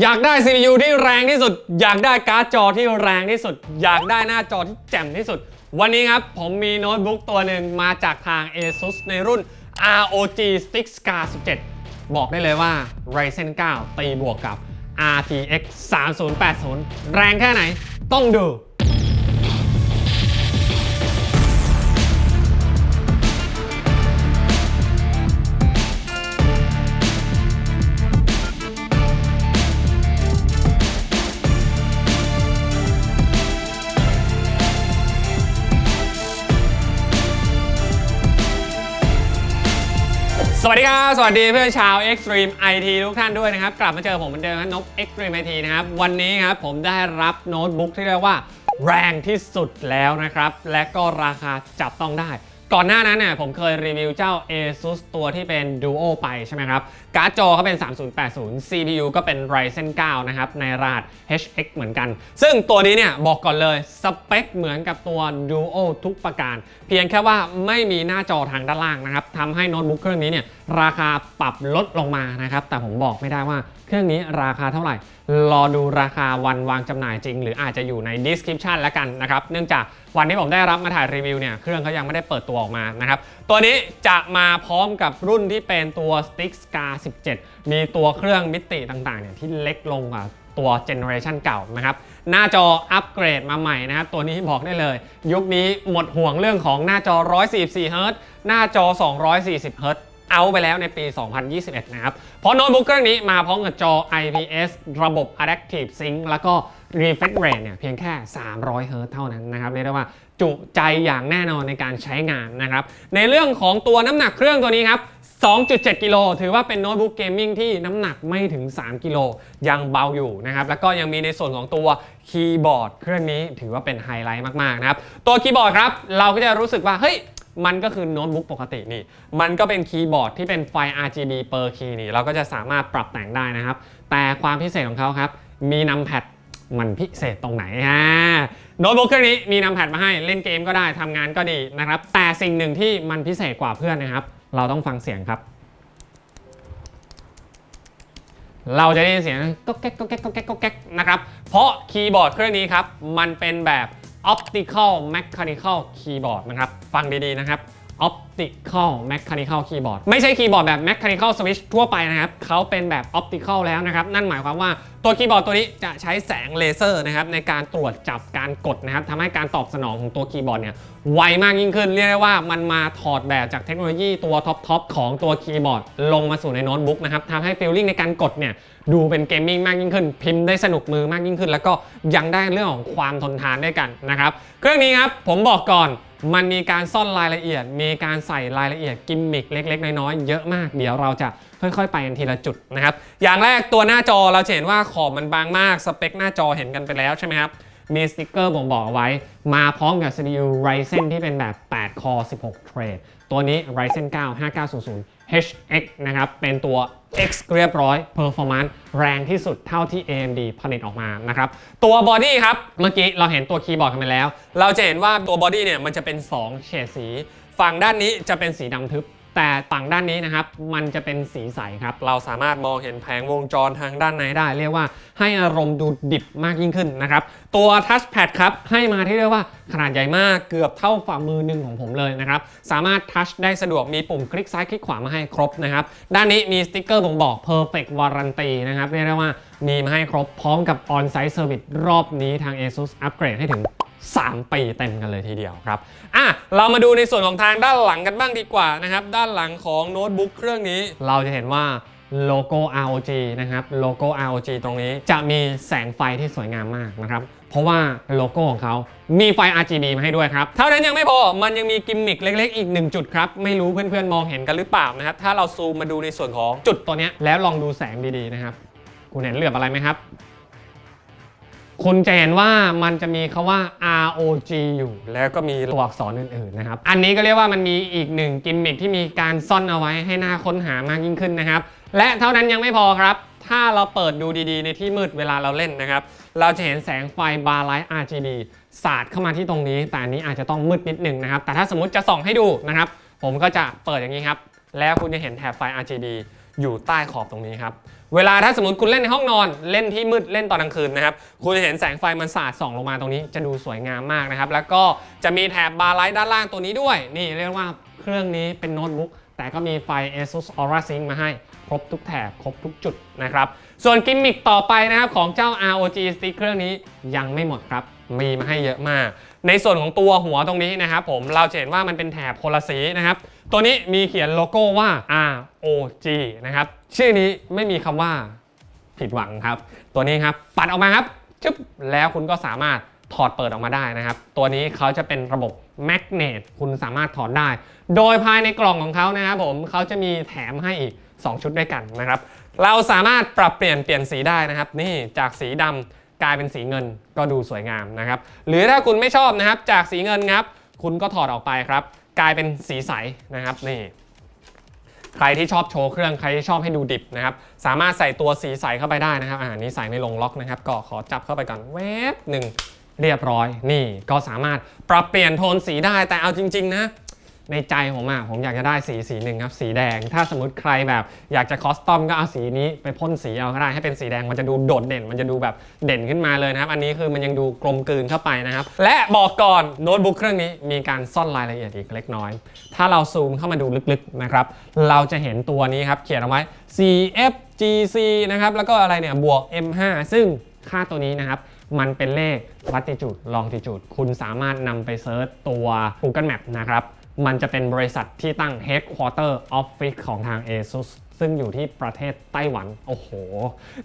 อยากได้ CPU ที่แรงที่สุด อยากได้การ์ดจอที่แรงที่สุด อยากได้หน้าจอที่แจ่มที่สุด วันนี้ครับ ผมมีโน้ตบุ๊กตัวหนึ่งมาจากทาง ASUS ในรุ่น ROG Strix Scar 17 บอกได้เลยว่า Ryzen 9 ตีบวกกับ RTX 3080 แรงแค่ไหน ต้องดู สวัสดีครับ สวัสดีเพื่อนชาว Extreme IT ทุกท่านด้วยนะครับ กลับมาเจอผมเหมือนเดิมครับนก Extreme IT นะครับ วันนี้ครับผมได้รับโน้ตบุ๊กที่เรียกว่าแรงที่สุดแล้วนะครับ และก็ราคาจับต้องได้ ก่อนหน้านั้นเนี่ยผมเคยรีวิวเจ้า ASUS ตัวที่เป็น Duo ไปใช่ไหมครับ การ์ดจอเขาเป็น 3080 CPU ก็เป็น Ryzen 9 นะครับ ในรหัส HX เหมือนกัน ซึ่งตัวนี้เนี่ย บอกก่อนเลย สเปคเหมือนกับตัว Duo ทุกประการ เพียงแค่ว่าไม่มีหน้าจอทางด้านล่างนะครับทำให้โน้ตบุ๊กเครื่องนี้เนี่ย ราคาปรับลดลงมานะครับ แต่ผมบอกไม่ได้ว่าเครื่องนี้ราคาเท่าไหร่ รอดูราคาวันวางจำหน่ายจริง หรืออาจจะอยู่ใน description แล้วกันนะครับ เนื่องจากวันที่ผมได้รับมาถ่ายรีวิวเนี่ยเครื่องเขายังไม่ได้เปิดตัวออกมานะครับตัวนี้จะมาพร้อมกับรุ่นที่เป็นตัว Strix Scar 17 มีตัวเครื่องมิติต่างๆเนี่ยที่เล็กลงกว่าตัวเจเนอเรชันเก่านะครับหน้าจออัปเกรดมาใหม่นะครับ ตัวนี้บอกได้เลย ยุคนี้หมดห่วงเรื่องของหน้าจอ 144เฮิรตหน้าจอ 240 เอาไปแล้วในปี 2021 นะครับ เพราะโน้ตบุ๊กเครื่องนี้มาพร้อมกับจอ IPS ระบบ Adaptive Sync แล้วก็ refresh rate เนี่ยเพียงแค่ 300เฮิรต์เท่านั้นนะครับเรียกได้ว่าจุใจอย่างแน่นอนในการใช้งานนะครับ ในเรื่องของตัวน้ำหนักเครื่องตัวนี้ครับ 2.7 กิโลถือว่าเป็นโน้ตบุ๊กเกมมิ่งที่น้ำหนักไม่ถึง 3 กิโลยังเบาอยู่นะครับ แล้วก็ยังมีในส่วนของตัวคีย์บอร์ดเครื่องนี้ถือว่าเป็นไฮไลท์มาก ๆ นะครับ ตัวคีย์บอร์ดครับ เราก็จะรู้สึกว่า เฮ้ย มันก็คือโน้ตบุ๊กปกตินี่ มันก็เป็นคีย์บอร์ดที่เป็นไฟ RGB per key นี่ เราก็จะสามารถปรับแต่งได้นะครับ แต่ความพิเศษของเขาครับ มีนัมแพดมันพิเศษตรงไหนฮะโน้ตบุ๊กเครื่องนี้มีนัมแพดมาให้เล่นเกมก็ได้ทำงานก็ดีนะครับ แต่สิ่งหนึ่งที่มันพิเศษกว่าเพื่อนนะครับ เราต้องฟังเสียงครับ เราจะได้ยินเสียงก็แก๊กก็แก๊กก็แก๊กก็แก๊กนะครับ เพราะคีย์บอร์ดเครื่องนี้ครับ มันเป็นแบบ optical mechanical keyboard นะครับ ฟังดี ๆ นะครับ optical mechanical keyboard ไม่ใช่คีย์บอร์ดแบบ mechanical switch ทั่วไปนะครับเขาเป็นแบบ optical แล้วนะครับ นั่นหมายความว่าตัวคีย์บอร์ดตัวนี้จะใช้แสงเลเซอร์นะครับในการตรวจจับการกดนะครับทำให้การตอบสนองของตัวคีย์บอร์ดเนี่ยไวมากยิ่งขึ้น เรียกได้ว่ามันมาถอดแบบจากเทคโนโลยีตัวท็อปๆของตัวคีย์บอร์ด ลงมาสู่ในโน้ตบุ๊กนะครับทำให้ฟีลลิ่งในการกดเนี่ยดูเป็นเกมมิ่งมากยิ่งขึ้น พิมพ์ได้สนุกมือมากยิ่งขึ้น แล้วก็ยังได้เรื่องของความทนทานด้วยกันนะครับเครื่องนี้ครับผมบอกก่อน มันมีการซ่อนรายละเอียด มีการใส่รายละเอียดกิมมิคเล็ก ๆ น้อยๆเยอะมากเดี๋ยวเราจะค่อยๆ ไปกันทีละจุดนะครับ อย่างแรกตัวหน้าจอเราจะเห็นว่าขอบมันบางมากสเปคหน้าจอเห็นกันไปแล้วใช่ไหมครับมีสติ๊กเกอร์บ่งบอกเอาไว้ มาพร้อมกับ CPU Ryzen ที่เป็นแบบ 8 คอ 16 เทรดตัวนี้ Ryzen 9 5900 HX นะครับ เป็นตัว X เรียบร้อย Performance แรงที่สุดเท่าที่ AMD ผลิตออกมานะครับ ตัวบอดี้ครับ เมื่อกี้เราเห็นตัวคีย์บอร์ดกันไปแล้ว เราจะเห็นว่าตัวบอดี้เนี่ยมันจะเป็น 2 เฉดสี ฝั่งด้านนี้จะเป็นสีดำทึบ แต่ฝั่งด้านนี้นะครับมันจะเป็นสีใสครับเราสามารถมองเห็นแผงวงจรทางด้านในได้ เรียกว่าให้อารมณ์ดูดิบมากยิ่งขึ้นนะครับตัวทัชแพดครับให้มาที่เรียกว่าขนาดใหญ่มากเกือบเท่าฝ่ามือหนึ่งของผมเลยนะครับสามารถทัชได้สะดวกมีปุ่มคลิกซ้ายคลิกขวามาให้ครบนะครับด้านนี้มีสติ๊กเกอร์บ่งบอก perfect warranty นะครับเรียกได้ว่ามีมาให้ครบพร้อมกับ on-site service รอบนี้ทาง ASUS อัปเกรดให้ถึง 3 ปีเต็มกันเลยทีเดียวครับอะเรามาดูในส่วนของทางด้านหลังกันบ้างดีกว่านะครับ ด้านหลังของโน้ตบุ๊กเครื่องนี้ เราจะเห็นว่าโลโก้ ROG นะครับ โลโก้ ROG ตรงนี้จะมีแสงไฟที่สวยงามมากนะครับ เพราะว่าโลโก้ของเขามีไฟ RGB มาให้ด้วยครับ เท่านั้นยังไม่พอ มันยังมีกิมมิคเล็กๆ อีกหนึ่งจุดครับ ไม่รู้เพื่อนๆ มองเห็นกันหรือเปล่านะครับ ถ้าเราซูมมาดูในส่วนของจุดตัวนี้แล้วลองดูแสงดีๆ นะครับ คุณเห็นเหลือบอะไรไหมครับ คุณจะเห็นว่ามันจะมีคาว่า ROG อยู่ แล้วก็มีตัวอักษรอื่นๆนะครับ อันนี้ก็เรียกว่ามันมีอีกหนึ่งกิมมิคที่มีการซ่อนเอาไว้ให้หน่าค้นหามากยิ่งขึ้นนะครับ และเท่านั้นยังไม่พอครับ ถ้าเราเปิดดูดีๆ ในที่มืดเวลาเราเล่นนะครับ เราจะเห็นแสงไฟบาร์ไลท์ RGB สาดเข้ามาที่ตรงนี้ แต่อันนี้อาจจะต้องมืดนิดนึงนะครับ แต่ถ้าสมมติจะส่องให้ดูนะครับ ผมก็จะเปิดอย่างนี้ครับ แล้วคุณจะเห็นแถบไฟ RGB อยู่ใต้ขอบตรงนี้ครับ เวลาถ้าสมมติคุณเล่นในห้องนอนเล่นที่มืดเล่นตอนกลางคืนนะครับ คุณจะเห็นแสงไฟมันสาดส่องลงมาตรงนี้ จะดูสวยงามมากนะครับ แล้วก็จะมีแถบบาร์ไลท์ด้านล่างตัวนี้ด้วย นี่เรียกว่าเครื่องนี้เป็นโน้ตบุ๊กแต่ก็มีไฟ ASUS Aura Sync มาให้ ครบทุกแถบครบทุกจุดนะครับ ส่วนกิมมิคต่อไปนะครับของเจ้า ROG Stick เครื่องนี้ยังไม่หมดครับ มีมาให้เยอะมาก ในส่วนของตัวหัวตรงนี้นะครับผมเราจะเห็นว่ามันเป็นแถบคนละสีนะครับ ตัวนี้มีเขียนโลโก้ว่า ROG นะครับ ชื่อนี้ไม่มีคำว่าผิดหวังครับ ตัวนี้ครับ ปัดออกมาครับจึ๊บแล้วคุณก็สามารถถอดเปิดออกมาได้นะครับ ตัวนี้เขาจะเป็นระบบแมกเนตคุณสามารถถอดได้ โดยภายในกล่องของเขานะครับผมเขาจะมีแถมให้อีก 2 ชุดด้วยกันนะครับ เราสามารถปรับเปลี่ยนเปลี่ยนสีได้นะครับ นี่จากสีดำกลายเป็นสีเงินก็ดูสวยงามนะครับ หรือถ้าคุณไม่ชอบนะครับ จากสีเงินครับ คุณก็ถอดออกไปครับ กลายเป็นสีใสนะครับนี่ใครที่ชอบโชว์เครื่องใครที่ชอบให้ดูดิบนะครับสามารถใส่ตัวสีใสเข้าไปได้นะครับอ่านี้ใส่ไม่ลงล็อกนะครับก็ขอจับเข้าไปก่อนแวบหนึ่งเรียบร้อยนี่ก็สามารถปรับเปลี่ยนโทนสีได้แต่เอาจริง ๆ นะ ในใจผมอะผมอยากจะได้สีสีหนึ่งครับสีแดง ถ้าสมมติใครแบบอยากจะคอสตอมก็เอาสีนี้ไปพ่นสีเอาก็ได้ให้เป็นสีแดงมันจะดูโดดเด่น มันจะดูแบบเด่นขึ้นมาเลยนะครับ อันนี้คือมันยังดูกลมกลืนเข้าไปนะครับ และบอกก่อนโน้ตบุ๊กเครื่องนี้มีการซ่อนรายละเอียดอีกเล็กน้อย ถ้าเราซูมเข้ามาดูลึกๆนะครับเราจะเห็นตัวนี้ครับเขียนเอาไว้ CFGC นะครับแล้วก็อะไรเนี่ยบวก M5 ซึ่งค่าตัวนี้นะครับมันเป็นเลข latitude longitude คุณสามารถนำไปเซิร์ชตัว Google Map นะครับ มันจะเป็นบริษัทที่ตั้ง headquarter office ของทาง ASUS ซึ่งอยู่ที่ประเทศไต้หวัน โอ้โห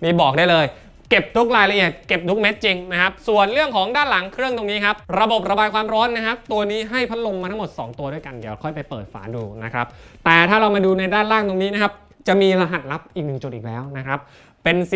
นี่บอกได้เลย เก็บทุกรายละเอียด เก็บทุกเม็ดจริงนะครับ ส่วนเรื่องของด้านหลังเครื่องตรงนี้ครับ ระบบระบายความร้อนนะครับ ตัวนี้ให้พัดลมมาทั้งหมด 2 ตัวด้วยกัน เดี๋ยวค่อยไปเปิดฝาดูนะครับ แต่ถ้าเรามาดูในด้านล่างตรงนี้นะครับ จะมีรหัสลับอีกหนึ่งจุดอีกแล้วนะครับ เป็น 18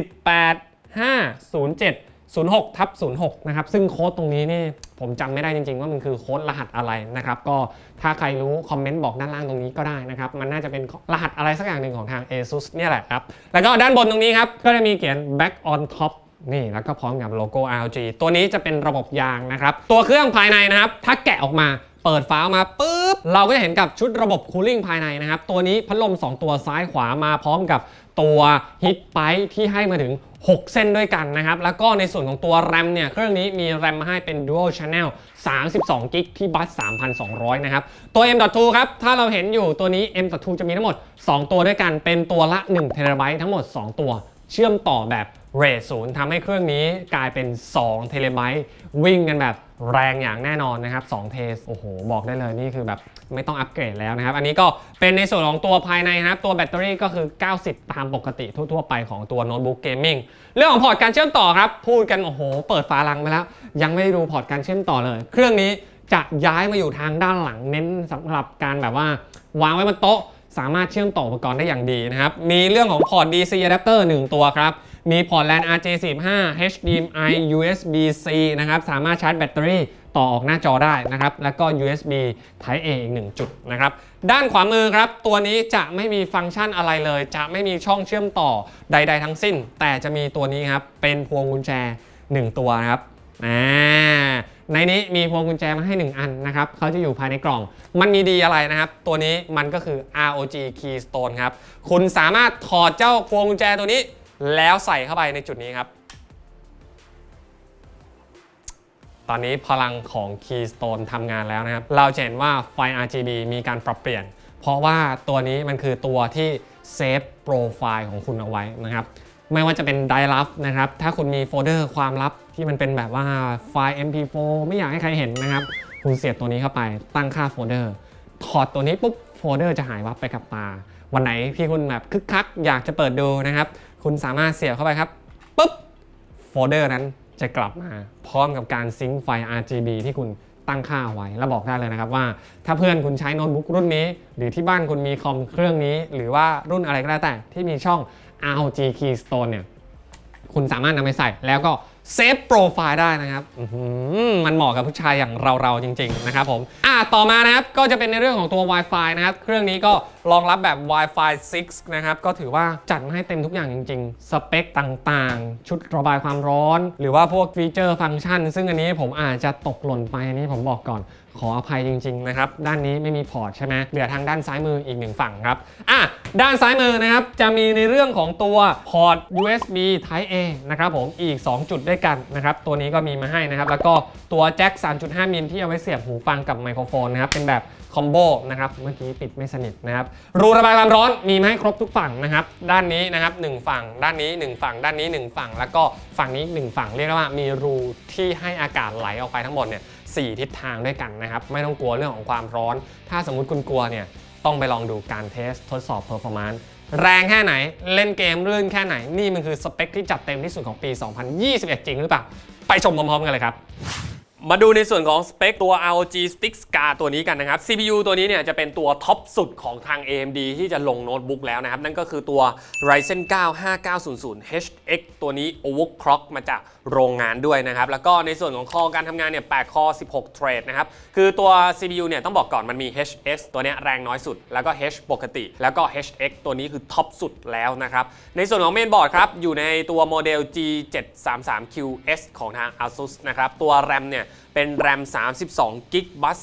507 06ทับ06นะครับซึ่งโค้ดตรงนี้นี่ผมจำไม่ได้จริง ๆ ว่ามันคือโค้ดรหัสอะไรนะครับก็ถ้าใครรู้คอมเมนต์บอกด้านล่างตรงนี้ก็ได้นะครับมันน่าจะเป็นรหัสอะไรสักอย่างหนึ่งของทาง ASUS เนี่ยแหละครับแล้วก็ด้านบนตรงนี้ครับก็จะมีเขียน back on top นี่แล้วก็พร้อมกับโลโก้ RG ตัวนี้จะเป็นระบบยางนะครับ ตัวเครื่องภายในนะครับ ถ้าแกะออกมาเปิดฝาออกมาปุ๊บ เราก็จะเห็นกับชุดระบบคูลิ่งภายในนะครับ ตัวนี้พัดลม 2 ตัวซ้ายขวามาพร้อมกับ ตัวฮิตไปที่ให้มาถึง 6 เส้นด้วยกันนะครับ แล้วก็ในส่วนของตัวแรมเนี่ย เครื่องนี้มีแรมมาให้เป็น Dual Channel 32กิกที่บัส 3,200 นะครับ ตัว M.2 ครับ ถ้าเราเห็นอยู่ตัวนี้ M.2 จะมีทั้งหมด 2 ตัวด้วยกัน เป็นตัวละ1 t b ทั้งหมด 2 ตัว เชื่อมต่อแบบเรทศูนย์ทำให้เครื่องนี้กลายเป็น2เทเลบต์วิ่งกันแบบ แรงอย่างแน่นอนนะครับ2เทสโอ้โห บอกได้เลยนี่คือแบบไม่ต้องอัปเกรดแล้วนะครับ อันนี้ก็เป็นในส่วนของตัวภายในนะครับ ตัวแบตเตอรี่ก็คือ 90 ตามปกติทั่ว ๆ ไปของตัวโน้ตบุ๊กเกมมิ่งเรื่องของพอร์ตการเชื่อมต่อครับ พูดกันโอ้โห เปิดฝาลังไปแล้ว ยังไม่ได้ดูพอร์ตการเชื่อมต่อเลย เครื่องนี้จะย้ายมาอยู่ทางด้านหลังเน้นสำหรับการแบบว่าวางไว้บนโต๊ะ สามารถเชื่อมต่ออุปกรณ์ได้อย่างดีนะครับมีเรื่องของพอร์ต DC adapter 1 ตัวครับ มีพอร์ต LAN RJ45 HDMI USB-C นะครับ สามารถชาร์จแบตเตอรี่ต่อออกหน้าจอได้นะครับ แล้วก็ USB Type A อีก1จุดนะครับ ด้านขวามือครับ ตัวนี้จะไม่มีฟังก์ชันอะไรเลย จะไม่มีช่องเชื่อมต่อใด ๆ ทั้งสิ้น แต่จะมีตัวนี้ครับ เป็นพวงกุญแจ 1 ตัวนะครับอ่าในนี้มีพวงกุญแจมาให้ 1 อันนะครับเขาจะอยู่ภายในกล่อง มันมีดีอะไรนะครับ ตัวนี้มันก็คือ ROG Keystone ครับ คุณสามารถถอดเจ้าพวงกุญแจตัวนี้ แล้วใส่เข้าไปในจุดนี้ครับ ตอนนี้พลังของ Keystone ทำงานแล้วนะครับ เราจะเห็นว่าไฟ RGB มีการปรับเปลี่ยน เพราะว่าตัวนี้มันคือตัวที่เซฟโปรไฟล์ของคุณเอาไว้นะครับไม่ว่าจะเป็นไดร์ลับนะครับ ถ้าคุณมีโฟลเดอร์ความลับที่มันเป็นแบบว่าไฟล์ MP4 ไม่อยากให้ใครเห็นนะครับ คุณเสียบตัวนี้เข้าไปตั้งค่าโฟลเดอร์ ถอดตัวนี้ปุ๊บโฟลเดอร์จะหายวับไปกับตา วันไหนที่คุณแบบคึกคักอยากจะเปิดดูนะครับ คุณสามารถเสียบเข้าไปครับปุ๊บโฟลเดอร์นั้นจะกลับมาพร้อมกับการซิงค์ไฟ RGB ที่คุณตั้งค่าไว้แล้วบอกได้เลยนะครับว่า ถ้าเพื่อนคุณใช้โน้ตบุ๊กรุ่นนี้ หรือที่บ้านคุณมีคอมเครื่องนี้ หรือว่ารุ่นอะไรก็แล้วแต่ที่มีช่อง ROG Keystone เนี่ย คุณสามารถนำไปใส่แล้วก็เซฟโปรไฟล์ได้นะครับอื้อหือมันเหมาะกับผู้ชายอย่างเราๆจริง ๆ นะครับผม อะต่อมานะครับก็จะเป็นในเรื่องของตัว Wi-Fi นะครับ เครื่องนี้ก็รองรับแบบ Wi-Fi 6 นะครับ ก็ถือว่าจัดมาให้เต็มทุกอย่างจริง ๆ สเปคต่างๆ ชุดระบายความร้อน หรือว่าพวกฟีเจอร์ฟังก์ชัน ซึ่งอันนี้ผมอาจจะตกหล่นไปอันนี้ผมบอกก่อน ขออภัยจริงๆนะครับ ด้านนี้ไม่มีพอร์ตใช่ไหมเหลือทางด้านซ้ายมืออีกหนึ่งฝั่งครับอะด้านซ้ายมือนะครับ จะมีในเรื่องของตัวพอร์ต USB Type A นะครับผมอีก 2 จุดด้วยกันนะครับ ตัวนี้ก็มีมาให้นะครับ แล้วก็ตัวแจ็ค 3.5 มิลที่เอาไว้เสียบหูฟังกับไมโครโฟนนะครับ เป็นแบบคอมโบนะครับ เมื่อกี้ปิดไม่สนิทนะครับ รูระบายความร้อนมีมาให้ครบทุกฝั่งนะครับ ด้านนี้นะครับหนึ่งฝั่ง ด้านนี้ 1 ฝั่ง ด้านนี้ 1 ฝั่ง แล้วก็ฝั่งนี้ 1 ฝั่ง เรียกว่ามีรูที่ให้อากาศไหลออกไปทั้งหมดเนี่ย 4 ทิศทางด้วยกันนะครับ ไม่ต้องกลัวเรื่องของความร้อน ถ้าสมมุติคุณกลัวเนี่ยต้องไปลองดูการเทสทดสอบ performance แรงแค่ไหนเล่นเกมลื่นแค่ไหน นี่มันคือสเปคที่จัดเต็มที่สุดของปี 2021 จริงหรือเปล่า ไปชมพร้อมๆกันเลยครับ มาดูในส่วนของสเปคตัว ROG Stick Scar ตัวนี้กันนะครับ CPU ตัวนี้เนี่ยจะเป็นตัวท็อปสุดของทาง AMD ที่จะลงโน้ตบุ๊กแล้วนะครับ นั่นก็คือตัว Ryzen 9 5900 HX ตัวนี้ overclock มาจากโรงงานด้วยนะครับ แล้วก็ในส่วนของคอการทำงานเนี่ย8คอ16 เทรดนะครับ คือตัว CPU เนี่ยต้องบอกก่อนมันมี HX ตัวนี้แรงน้อยสุด แล้วก็ H ปกติ แล้วก็ HX ตัวนี้คือท็อปสุดแล้วนะครับ ในส่วนของเมนบอร์ดครับอยู่ในตัวโมเดล G733QS ของทาง ASUS นะครับตัว RAM เนี่ยเป็น RAM 32 g b บัส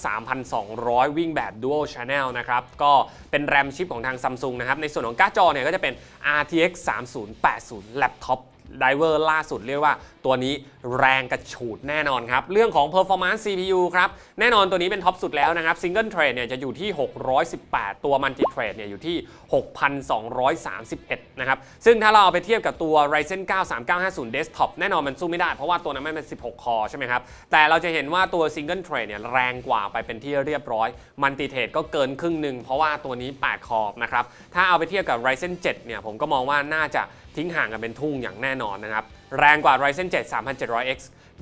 3,200 วิ่งแบบ Dual Channel นะครับ ก็เป็นแรมชิปของทาง Samsung นะครับ ในส่วนของการ์ดจอเนี่ยก็จะเป็น RTX 3080 Laptop ไดเวอร์ล่าสุดเรียกว่าตัวนี้แรงกระฉูดแน่นอนครับ เรื่องของ performance CPU ครับ แน่นอนตัวนี้เป็นท็อปสุดแล้วนะครับ Single Thread เนี่ยจะอยู่ที่ 618 ตัว Multi Thread เนี่ยอยู่ที่ 6,231 นะครับ ซึ่งถ้าเราเอาไปเทียบกับตัว Ryzen 9 3950 Desktop แน่นอนมันสู้ไม่ได้เพราะว่าตัวนั้นมันเป็น 16 คอใช่ไหมครับ แต่เราจะเห็นว่าตัว Single Thread เนี่ยแรงกว่าไปเป็นที่เรียบร้อย Multi Thread ก็เกินครึ่งหนึ่งเพราะว่าตัวนี้ 8 คอนะครับถ้าเอาไปเทียบกับ Ryzen 7 เนี่ยผมก็มองว่าน่าจะทิ้งห่างกันเป็นทุ่งอย่างแน่นอนนะครับ แรงกว่า Ryzen 7 3700X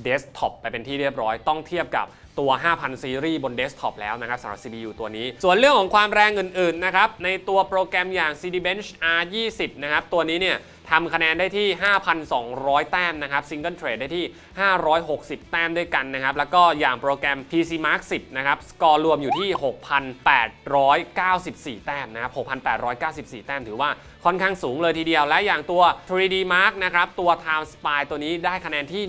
Desktop ไปเป็นที่เรียบร้อยต้องเทียบกับตัว 5,000 ซีรีส์บน Desktop แล้วนะครับสำหรับ CPU ตัวนี้ ส่วนเรื่องของความแรงอื่นๆนะครับในตัวโปรแกรมอย่าง CD Bench R20 นะครับตัวนี้เนี่ย ทำคะแนนได้ที่ 5,200 แต้มนะครับ Single Trade ได้ที่ 560 แต้มด้วยกันนะครับ แล้วก็อย่างโปรแกรม PC Mark 10 นะครับสกอร์รวมอยู่ที่ 6,894 แต้มนะครับ 6,894 แต้มถือว่าค่อนข้างสูงเลยทีเดียว และอย่างตัว 3D Mark นะครับ ตัว Time Spy ตัวนี้ได้คะแนนที่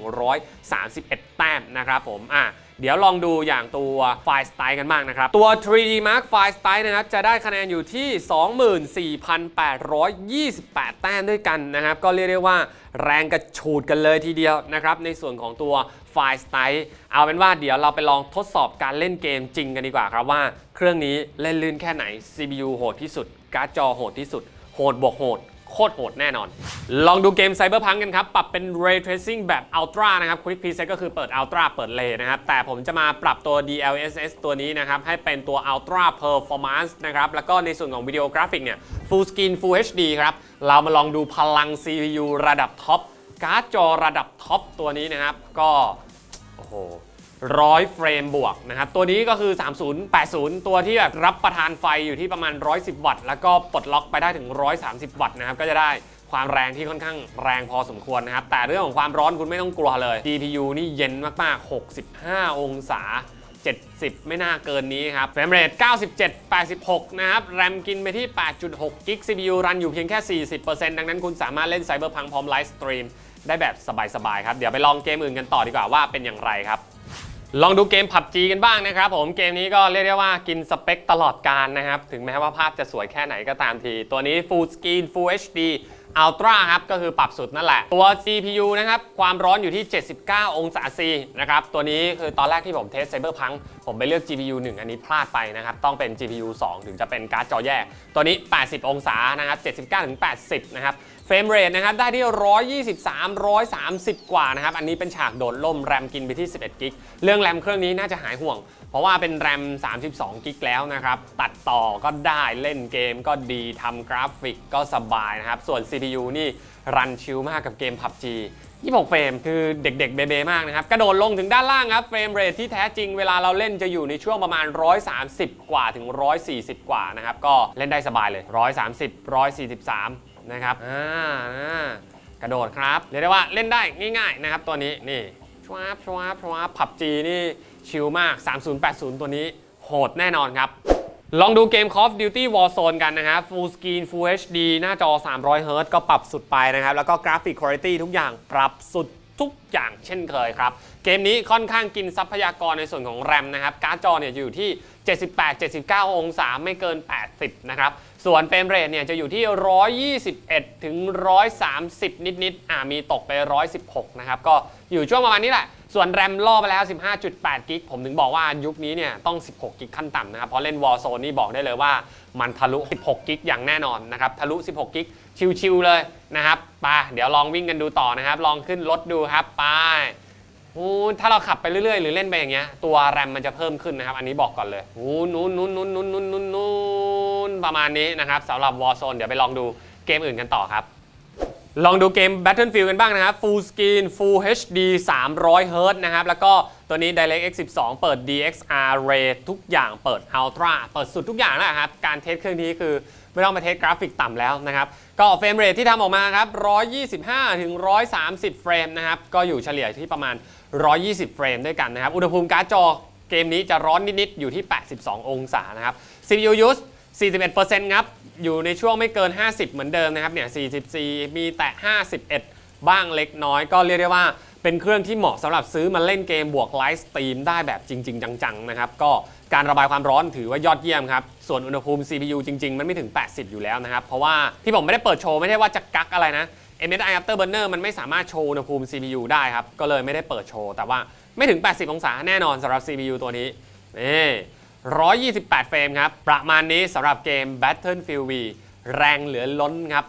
11,131 แต้มนะครับผมอะ เดี๋ยวลองดูอย่างตัวไฟล์สไตล์กันบ้างนะครับ ตัว 3D Mark ไฟล์สไตล์นะครับจะได้คะแนนอยู่ที่ 24,828 แต้มด้วยกันนะครับ ก็เรียกได้ว่าแรงกระฉูดกันเลยทีเดียวนะครับ ในส่วนของตัวไฟล์สไตล์เอาเป็นว่าเดี๋ยวเราไปลองทดสอบการเล่นเกมจริงกันดีกว่าครับว่าเครื่องนี้เล่นลื่นแค่ไหน CPU โหดที่สุด การ์ดจอโหดที่สุด โหดบวกโหด โคตรโหดแน่นอน ลองดูเกม Cyberpunk กันครับ ปรับเป็น Ray Tracing แบบ Ultra นะครับ Quick Preset ก็คือเปิด Ultra เปิด Ray นะครับ แต่ผมจะมาปรับตัว DLSS ตัวนี้นะครับ ให้เป็นตัว Ultra Performance นะครับ แล้วก็ในส่วนของวิดีโอกราฟิกเนี่ย Full Screen Full HD ครับ เรามาลองดูพลัง CPU ระดับท็อปการ์ดจอระดับท็อปตัวนี้นะครับ ก็โอ้โห ร้อยเฟรมบวกนะครับ ตัวนี้ก็คือ 3080 ตัวที่แบบรับประทานไฟอยู่ที่ประมาณ 110 วัตต์ แล้วก็ปลดล็อกไปได้ถึง 130 วัตต์นะครับ ก็จะได้ความแรงที่ค่อนข้างแรงพอสมควรนะครับ แต่เรื่องของความร้อนคุณไม่ต้องกลัวเลย GPU นี่เย็นมากๆ 65 องศา 70 ไม่น่าเกินนี้ครับ เฟรมเรท97 86 นะครับ แรมกินไปที่ 8.6กิก CPU รันอยู่เพียงแค่ 40%ดังนั้นคุณสามารถเล่น Cyberpunk พร้อมไลฟ์สตรีมได้แบบสบายๆ ครับ เดี๋ยวไปลองเกมอื่นกันต่อดีกว่าว่าเป็นอย่างไรครับ ลองดูเกม PUBG กันบ้างนะครับผมเกมนี้ก็เรียกได้ว่ากินสเปคตลอดการนะครับ ถึงแม้ว่าภาพจะสวยแค่ไหนก็ตามที ตัวนี้ Full Screen Full HD Ultra ครับ ก็คือปรับสุดนั่นแหละ ตัว CPU นะครับ ความร้อนอยู่ที่ 79 องศาซีนะครับ ตัวนี้คือตอนแรกที่ผมเทส Cyberpunk ผมไปเลือก GPU 1 อันนี้พลาดไปนะครับ ต้องเป็น GPU 2 ถึงจะเป็นการ์ดจอแยก ตัวนี้ 80 องศานะครับ 79-80 นะครับเฟรมเรทนะครับได้ที่ 123 130 กว่านะครับ อันนี้เป็นฉากโดดล่มแรมกินไปที่ 11 กิก เรื่องแรมเครื่องนี้น่าจะหายห่วง เพราะว่าเป็นแรม 32 กิกแล้วนะครับ ตัดต่อก็ได้เล่นเกมก็ดีทำกราฟิกก็สบายนะครับ ส่วน CPU นี่รันชิลมากกับเกม PUBG 26เฟรมคือเด็กๆเบเบมากนะครับ กระโดดลงถึงด้านล่างครับ เฟรมเรทที่แท้จริงเวลาเราเล่นจะอยู่ในช่วงประมาณ 130 กว่าถึง 140 กว่านะครับ ก็เล่นได้สบายเลย 130 143 นะครับอ่าอ่ากระโดดครับ เรียกได้ว่าเล่นได้ง่าย ๆ นะครับ ตัวนี้นี่ชวาบชวาบชวาบผับจีนี่ ชิลมาก 3080 ตัวนี้โหดแน่นอนครับ ลองดูเกม Call of Duty Warzone กันนะครับ Full Screen Full HD หน้าจอ 300 Hz ก็ปรับสุดไปนะครับ แล้วก็กราฟิกคุณภาพทุกอย่างปรับสุดทุกอย่างเช่นเคยครับ เกมนี้ค่อนข้างกินทรัพยากรในส่วนของแรมนะครับ การ์ดจอเนี่ยอยู่ที่ 78-79 องศาไม่เกิน 80 นะครับ ส่วนเฟรมเรทเนี่ยจะอยู่ที่ 121 ถึง 130 นิดๆอ่ามีตกไป 116 นะครับ ก็อยู่ช่วงประมาณนี้แหละ ส่วนแรมล่อไปแล้ว 15.8 กิก ผมถึงบอกว่ายุคนี้เนี่ยต้อง 16 กิกขั้นต่ำนะครับ เพราะเล่น Warzone นี่บอกได้เลยว่ามันทะลุ 16 กิกอย่างแน่นอนนะครับ ทะลุ 16 กิก ชิวๆเลยนะครับไปเดี๋ยวลองวิ่งกันดูต่อนะครับ ลองขึ้นรถดูครับ ไปอู้ถ้าเราขับไปเรื่อยๆ หรือเล่นไปอย่างเงี้ย ตัวแรมมันจะเพิ่มขึ้นนะครับ อันนี้บอกก่อนเลยโอ้นู้นนู้นนู้นนู้นนู้นนู้นนู้นประมาณนี้นะครับสำหรับ Warzone เดี๋ยวไปลองดูเกมอื่นกันต่อครับ ลองดูเกม Battlefield กันบ้างนะครับ Full Screen Full HD 300 Hz นะครับ แล้วก็ตัวนี้ DirectX 12 เปิด DXR Ray ทุกอย่างเปิด Ultra เปิดสุดทุกอย่างแล้วครับ การเทสเครื่องนี้คือไม่ต้องมาเทสกราฟิกต่ำแล้วนะครับ ก็เฟรมเรทที่ทำออกมาครับ 125 ถึง 130 เฟรมนะครับ ก็อยู่เฉลี่ยที่ประมาณ 120 เฟรมด้วยกันนะครับ อุณหภูมิการ์ดจอเกมนี้จะร้อนนิด ๆ อยู่ที่ 82 องศานะครับ CPU use 41%ครับ อยู่ในช่วงไม่เกิน 50 เหมือนเดิมนะครับเนี่ย 44 มีแต่ 51 บ้างเล็กน้อยก็เรียกได้ว่าเป็นเครื่องที่เหมาะสำหรับซื้อมาเล่นเกมบวกไลฟ์สตรีมได้แบบจริง ๆ จังๆนะครับก็การระบายความร้อนถือว่ายอดเยี่ยมครับ ส่วนอุณหภูมิ CPU จริง ๆ มันไม่ถึง 80 อยู่แล้วนะครับ เพราะว่าที่ผมไม่ได้เปิดโชว์ไม่ใช่ว่าจะกักอะไรนะ MSI Afterburner มันไม่สามารถโชว์อุณหภูมิ CPU ได้ครับ ก็เลยไม่ได้เปิดโชว์ แต่ว่าไม่ถึง 80 องศาแน่นอนสำหรับ CPU ตัวนี้นี่ 128 เฟรมครับ ประมาณนี้สำหรับเกม Battlefield V แรงเหลือล้นครับ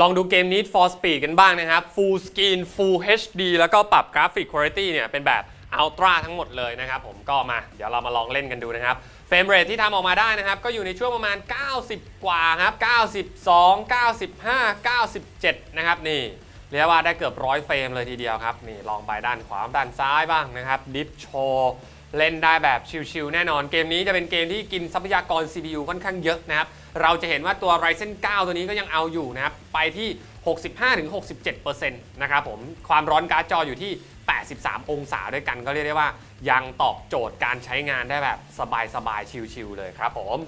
ลองดูเกม Need for Speed กันบ้างนะครับ Full Screen Full HD แล้วก็ปรับกราฟิกคุณภาพเนี่ยเป็นแบบ Ultra ทั้งหมดเลยนะครับผมก็มา เดี๋ยวเรามาลองเล่นกันดูนะครับเฟรมเรทที่ทำออกมาได้นะครับ ก็อยู่ในช่วงประมาณ 90 กว่าครับ 92 95 97 นะครับนี่เรียกว่าได้เกือบร้อยเฟรมเลยทีเดียวครับนี่ลองไปด้านขวาด้านซ้ายบ้างนะครับดิฟโชว์ เล่นได้แบบชิลๆแน่นอน เกมนี้จะเป็นเกมที่กินทรัพยากร CPU ค่อนข้างเยอะนะครับ เราจะเห็นว่าตัว Ryzen 9 ตัวนี้ก็ยังเอาอยู่นะครับ ไปที่ 65-67%นะครับผม ความร้อนการ์ดจออยู่ที่ 83 องศาด้วยกันก็เรียกได้ว่า ยังตอบโจทย์การใช้งานได้แบบสบายๆ ชิลๆเลยครับผม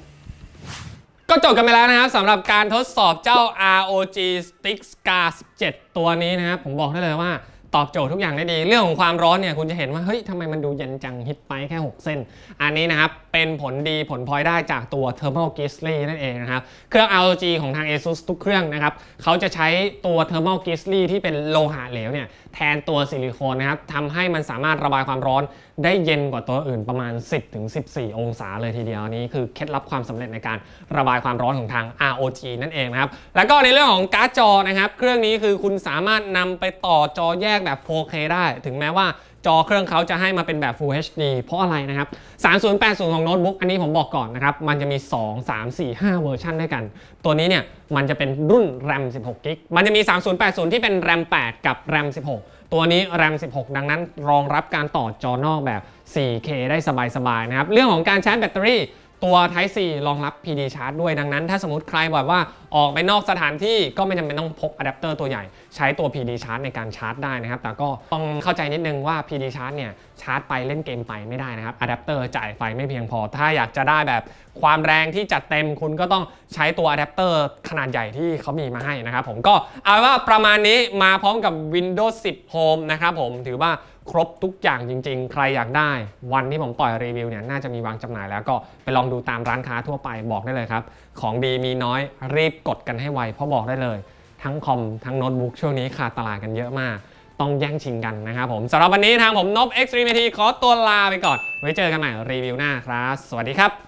ก็จบกันไปแล้วนะครับสำหรับการทดสอบเจ้า ROG Stick Scar 17 ตัวนี้นะครับ ผมบอกได้เลยว่า ตอบโจทย์ทุกอย่างได้ดี เรื่องของความร้อนเนี่ยคุณจะเห็นว่าเฮ้ยทำไมมันดูเย็นจังฮิตไปแค่ 6 เส้น อันนี้นะครับ เป็นผลดีผลพลอยได้จากตัว Thermal Grizzly นั่นเองนะครับ เครื่อง ROG ของทาง ASUS ทุกเครื่องนะครับเขาจะใช้ตัว Thermal Grizzly ที่เป็นโลหะเหลวเนี่ย แทนตัวซิลิโคนนะครับทำให้มันสามารถระบายความร้อนได้เย็นกว่าตัวอื่นประมาณ 10-14 องศาเลยทีเดียวนี้คือเคล็ดลับความสำเร็จในการระบายความร้อนของทาง ROG นั่นเองนะครับ แล้วก็ในเรื่องของการ์ดจอนะครับ เครื่องนี้คือคุณสามารถนำไปต่อจอแยกแบบ 4K ได้ ถึงแม้ว่า จอเครื่องเขาจะให้มาเป็นแบบ Full HD เพราะอะไรนะครับ 3080 ของโน้ตบุ๊กอันนี้ผมบอกก่อนนะครับ มันจะมี 2 3 4 5 เวอร์ชันด้วยกัน ตัวนี้เนี่ยมันจะเป็นรุ่น RAM 16 g b มันจะมี 3080 ที่เป็น RAM 8 กับ RAM 16 ตัวนี้ RAM 16 ดังนั้นรองรับการต่อจอนอกแบบ 4K ได้สบายๆนะครับ เรื่องของการชาร์จแบตเตอรี่ ตัว Type C รองรับ PD Charge ด้วยดังนั้น ถ้าสมมติใครบอกว่าออกไปนอกสถานที่ก็ไม่จำเป็นต้องพกอะแดปเตอร์ตัวใหญ่ ใช้ตัว PD Charge ในการชาร์จได้นะครับ แต่ก็ต้องเข้าใจนิดนึงว่า PD Charge เนี่ยชาร์จไปเล่นเกมไปไม่ได้นะครับอะแดปเตอร์จ่ายไฟไม่เพียงพอ ถ้าอยากจะได้แบบความแรงที่จัดเต็มคุณก็ต้องใช้ตัวอะแดปเตอร์ขนาดใหญ่ที่เขามีมาให้นะครับผมก็เอาว่าประมาณนี้มาพร้อมกับ Windows 10 Home นะครับผมถือว่า ครบทุกอย่างจริง ๆ ใครอยากได้ วันที่ผมปล่อยรีวิวเนี่ยน่าจะมีวางจำหน่ายแล้วก็ไปลองดูตามร้านค้าทั่วไปบอกได้เลยครับ ของดีมีน้อยรีบกดกันให้ไวเพราะบอกได้เลย ทั้งคอมทั้งโน้ตบุ๊กช่วงนี้ขาดตลาดกันเยอะมาก ต้องแย่งชิงกันนะครับผมสำหรับวันนี้ทางผมนบ Extreme IT ขอตัวลาไปก่อน ไว้เจอกันใหม่รีวิวหน้าครับ สวัสดีครับ